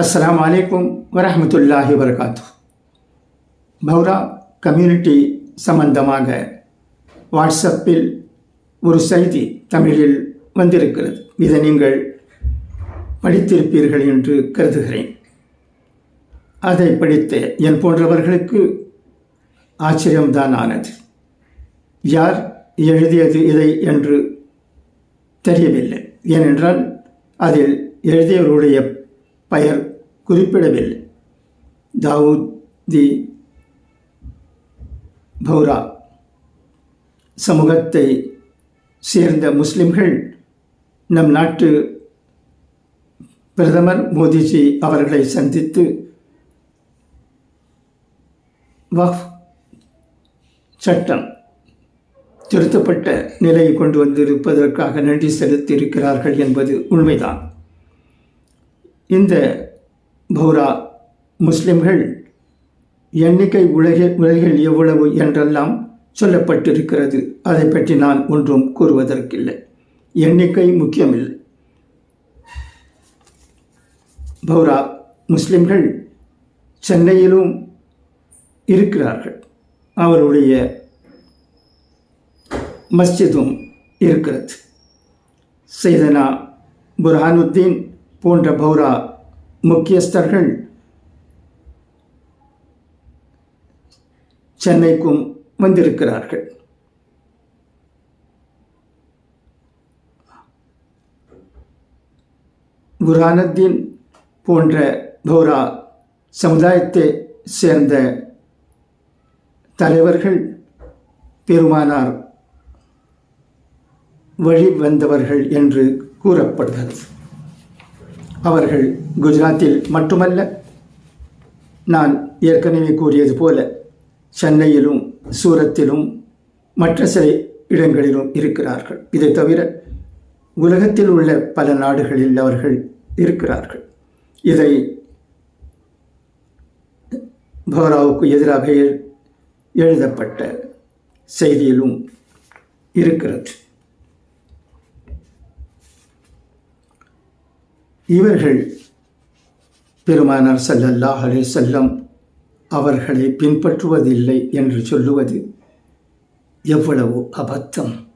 அஸ்லாம் அலைக்கும் வரமத்துல்லாஹி வரகாத்து பௌரா கம்யூனிட்டி சம்பந்தமாக வாட்ஸ்அப்பில் ஒரு செய்தி தமிழில் வந்திருக்கிறது. இதை நீங்கள் படித்திருப்பீர்கள் என்று கருதுகிறேன். அதை படித்த என் போன்றவர்களுக்கு ஆச்சரியம்தான் ஆனது. யார் எழுதியது இதை என்று தெரியவில்லை. ஏனென்றால் அதில் எழுதியவருடைய பெயர் குறிப்பிடவில்லை. தாவூத் தி பௌரா சமூகத்தை சேர்ந்த முஸ்லிம்கள் நம் நாட்டு பிரதமர் மோடிஜி அவர்களை சந்தித்து வஃப் சட்டம் திருத்தப்பட்ட நிலையை கொண்டு வந்திருப்பதற்காக நன்றி செலுத்தியிருக்கிறார்கள் என்பது உண்மைதான். இந்த பௌரா முஸ்லிம்கள் எண்ணிக்கை உலகில் உலகில் எவ்வளவு என்றெல்லாம் சொல்லப்பட்டிருக்கிறது அதை பற்றி நான் ஒன்றும் கூறுவதற்கில்லை. எண்ணிக்கை முக்கியமில்லை. பௌரா முஸ்லிம்கள் சென்னையிலும் இருக்கிறார்கள். அவருடைய மஸ்ஜிதும் இருக்கிறது. செய்தனா புர்ஹானுத்தீன் போன்ற பௌரா முக்கியஸ்தர்கள் சென்னைக்கும் வந்திருக்கிறார்கள். புரானுத்தீன் போன்ற பௌரா சமுதாயத்தை சேர்ந்த தலைவர்கள் பெருமானார் வழி வந்தவர்கள் என்று கூறப்படுகிறது. அவர்கள் குஜராத்தில் மட்டுமல்ல நான் ஏற்கனவே கூறியது போல சென்னையிலும் சூரத்திலும் மற்ற சில இடங்களிலும் இருக்கிறார்கள். இதை தவிர உலகத்தில் உள்ள பல நாடுகளில் அவர்கள் இருக்கிறார்கள். இதை போராவுக்கு எதிராக எழுதப்பட்ட செய்தியிலும் இருக்கிறது. இவர்கள் பெருமானார் சல்லல்லாஹ் அலே செல்லம் அவர்களை பின்பற்றுவதில்லை என்று சொல்லுவது எவ்வளவு அபத்தம்.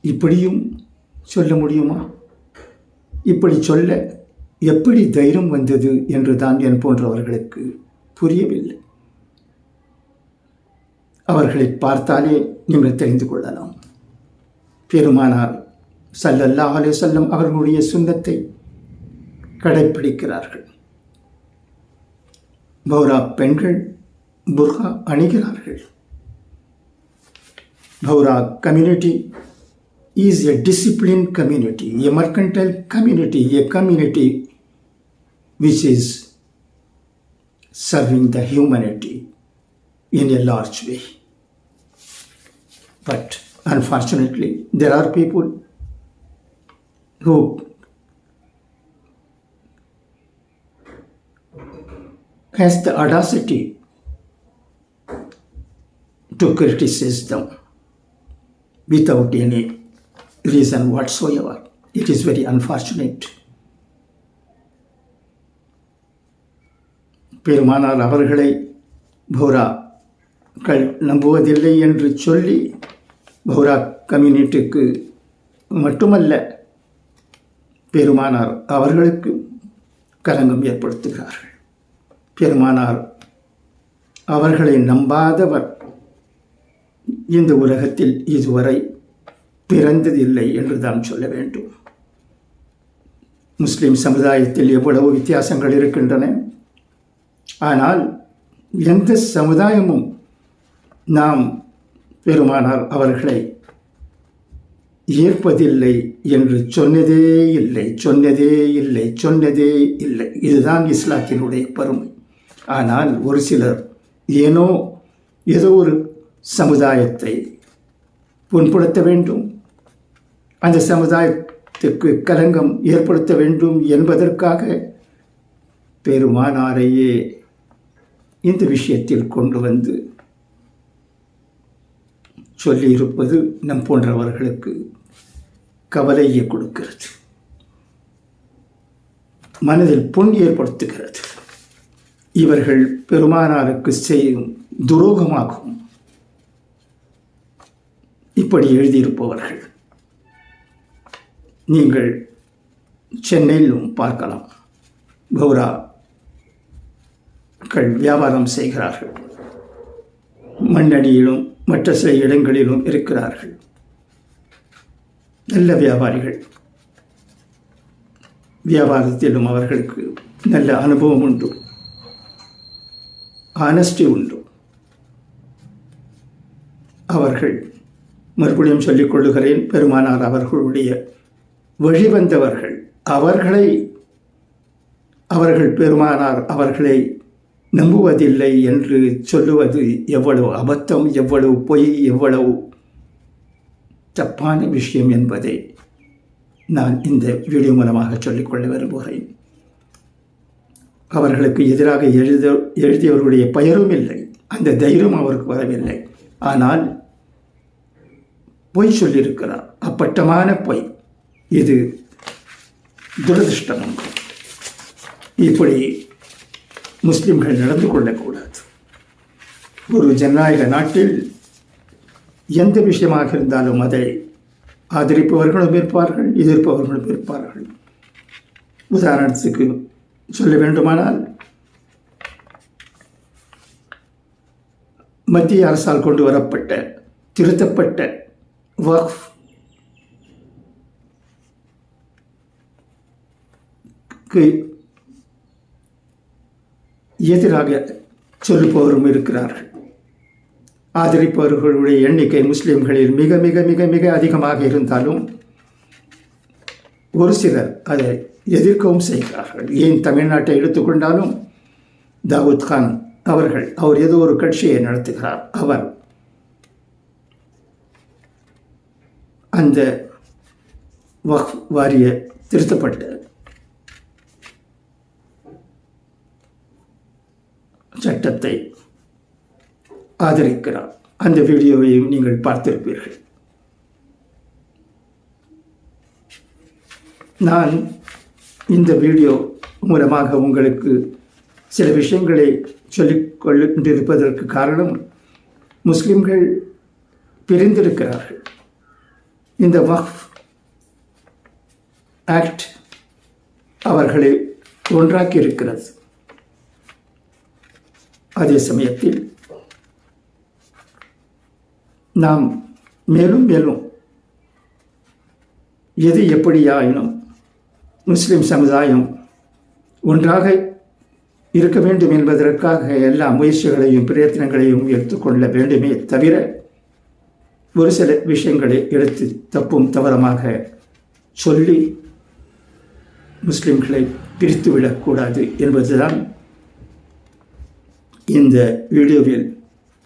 இப்படியும் சொல்ல முடியுமா? இப்படி சொல்ல எப்படி தைரியம் வந்தது என்று தான் என் போன்றவர்களுக்கு புரியவில்லை. அவர்களை பார்த்தாலே நீங்கள் தெரிந்து கொள்ளலாம். பெருமானார் சல்லல்லாஹ் அலே செல்லம் அவர்களுடைய சுண்ணத்தை கடைப்பிடிக்கிறார்கள் பௌரா பெண்கள் புர்கா அணிகிறார்கள் Bohra community is a disciplined community, a mercantile community, a community which is serving the humanity in a large way. But unfortunately, there are people who has the audacity to criticize them without any reason whatsoever. It is very unfortunate. பெருமானார் அவர்களை பௌராக்கள் நம்புவதில்லை என்று சொல்லி Bowra கம்யூனிட்டிக்கு மட்டுமல்ல பெருமானார் அவர்களுக்கு கலங்கம் ஏற்படுத்துகிறார்கள். பெருமானார் அவர்களை நம்பாதவர் இந்த உலகத்தில் இதுவரை பிறந்ததில்லை என்று தான் சொல்ல வேண்டும். முஸ்லிம் சமுதாயத்தில் எவ்வளவு வித்தியாசங்கள் இருக்கின்றன. ஆனால் எந்த சமுதாயமும் நாம் பெருமானார் அவர்களை ஏற்பதில்லை என்று சொன்னதே இல்லை சொன்னதே இல்லை சொன்னதே இல்லை. இதுதான் இஸ்லாத்தினுடைய பெருமை. ஆனால் ஒரு சிலர் ஏனோ ஏதோ ஒரு சமுதாயத்தை புண்படுத்த வேண்டும். அந்த சமுதாயத்துக்கு கலங்கம் ஏற்படுத்த வேண்டும் என்பதற்காக பெருமானாரையே இந்த விஷயத்தில் கொண்டு வந்து சொல்லியிருப்பது நம் போன்றவர்களுக்கு கவலையை கொடுக்கிறது. மனதில் புண் ஏற்படுத்துகிறது. இவர்கள் பெருமானாருக்கு செய்யும் துரோகமாகும். இப்படி எழுதியிருப்பவர்கள். நீங்கள் சென்னையிலும் பார்க்கலாம். கௌராக்கள் வியாபாரம் செய்கிறார்கள். மண்ணடியிலும் மற்ற சில இடங்களிலும் இருக்கிறார்கள். நல்ல வியாபாரிகள். வியாபாரத்திலும் அவர்களுக்கு நல்ல அனுபவம் உண்டு. ஆனஸ்டி உண்டு. அவர்கள் மறுபடியும் சொல்லிக் கொள்ளுகிறேன் பெருமானார் அவர்களுடைய வழிவந்தவர்கள் அவர்களை அவர்கள் பெருமானார் அவர்களை நம்புவதில்லை என்று சொல்லுவது எவ்வளவு அபத்தம் எவ்வளவு பொய் எவ்வளவு தப்பான விஷயம் என்பதை நான் இந்த வீடியோ மூலமாக சொல்லிக்கொள்ள விரும்புகிறேன். அவர்களுக்கு எதிராக எழுத எழுதியவர்களுடைய பெயரும் இல்லை. அந்த தைரியம் அவருக்கு வரவில்லை. ஆனால் பொய் சொல்லியிருக்கிறார். அப்பட்டமான பொய். இது துரதிருஷ்டம். இப்படி முஸ்லிம்கள் நடந்து கொள்ளக்கூடாது. ஒரு ஜனநாயக நாட்டில் எந்த விஷயமாக இருந்தாலும் அதை ஆதரிப்பவர்களும் இருப்பார்கள் எதிர்ப்பவர்களும் இருப்பார்கள். உதாரணத்துக்கு சொல்ல வேண்டுமானால் மத்திய அரசால் கொண்டு வரப்பட்ட திருத்தப்பட்ட வக்ஃப் எதிராக சொல்லுபவரும் இருக்கிறார்கள். ஆதரிப்பவர்களுடைய எண்ணிக்கை முஸ்லீம்களில் மிக மிக மிக மிக அதிகமாக இருந்தாலும் ஒரு சிலர் அதை எதிர்க்கவும் செய்கிறார்கள். ஏன் தமிழ்நாட்டை எடுத்துக்கொண்டாலும் தாவூத் கான் அவர்கள் அவர் ஏதோ ஒரு கட்சியை நடத்துகிறார். அவர் அந்த வக் வாரிய திருத்தப்பட்ட சட்டத்தை ஆதரிக்கிறார். அந்த வீடியோவையும் நீங்கள் பார்த்திருப்பீர்கள். நான் இந்த வீடியோ மூலமாக உங்களுக்கு சில விஷயங்களை சொல்லிக் கொண்டிருப்பதற்கு காரணம் முஸ்லிம்கள் பிரிந்திருக்கிறார்கள். இந்த வஃப் ஆக்ட் அவர்களை ஒன்றாக்கி இருக்கிறது அதே சமயத்தில் நாம் மேலும் மேலும் எது எப்படியாயினும் முஸ்லிம் சமுதாயம் ஒன்றாக இருக்க வேண்டும் என்பதற்காக எல்லா முயற்சிகளையும் பிரயத்தனங்களையும் எடுத்துக்கொள்ள வேண்டுமே தவிர ஒரு சில விஷயங்களை எடுத்து தப்பும் தவறமாக சொல்லி முஸ்லிம்களை பிரித்துவிடக்கூடாது என்பதுதான் இந்த வீடியோவில்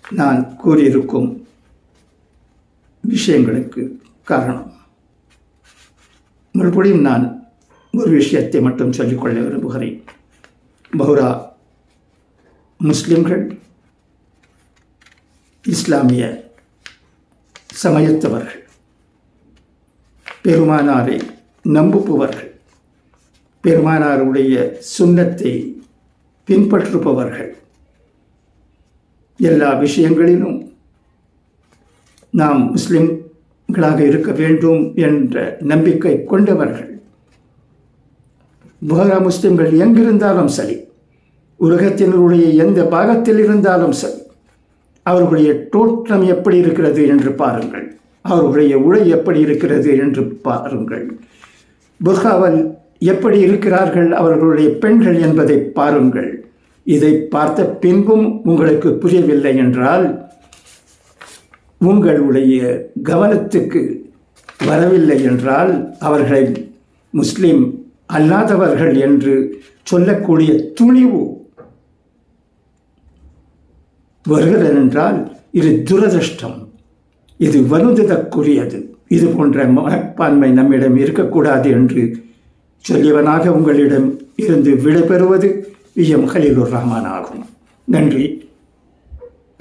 நான் கூறியிருக்கும் விஷயங்களுக்கு காரணம். மறுபடியும் நான் ஒரு விஷயத்தை மட்டும் சொல்லிக்கொள்ள விரும்புகிறேன். பௌரா முஸ்லிம்கள் இஸ்லாமிய சமயத்தவர்கள் பெருமானாரை நம்புபவர்கள் பெருமானாருடைய சுண்ணத்தை பின்பற்றுபவர்கள் எல்லா விஷயங்களிலும் நாம் முஸ்லிம்களாக இருக்க வேண்டும் என்ற நம்பிக்கை கொண்டவர்கள். புகாரா முஸ்லிம்கள் எங்கிருந்தாலும் சரி உலகத்தினருடைய எந்த பாகத்தில் இருந்தாலும் சரி அவர்களுடைய தோற்றம் எப்படி இருக்கிறது என்று பாருங்கள். அவர்களுடைய உடை எப்படி இருக்கிறது என்று பாருங்கள். புர்காவல் எப்படி இருக்கிறார்கள் அவர்களுடைய பெண்கள் என்பதை பாருங்கள். இதை பார்த்த பின்பும் உங்களுக்கு புரியவில்லை என்றால் உங்களுடைய கவனத்துக்கு வரவில்லை என்றால் அவர்களை முஸ்லிம் அல்லாதவர்கள் என்று சொல்லக்கூடிய துணிவு வருகிறது என்றால் இது துரதிருஷ்டம். இது வருந்துதற்குரியது. இது போன்ற மனப்பான்மை நம்மிடம் இருக்கக்கூடாது என்று சொல்லியவனாக உங்களிடம் இருந்து விடைபெறுவது விஎம் ஹலீலுர் ரஹ்மான் ஆகும். நன்றி.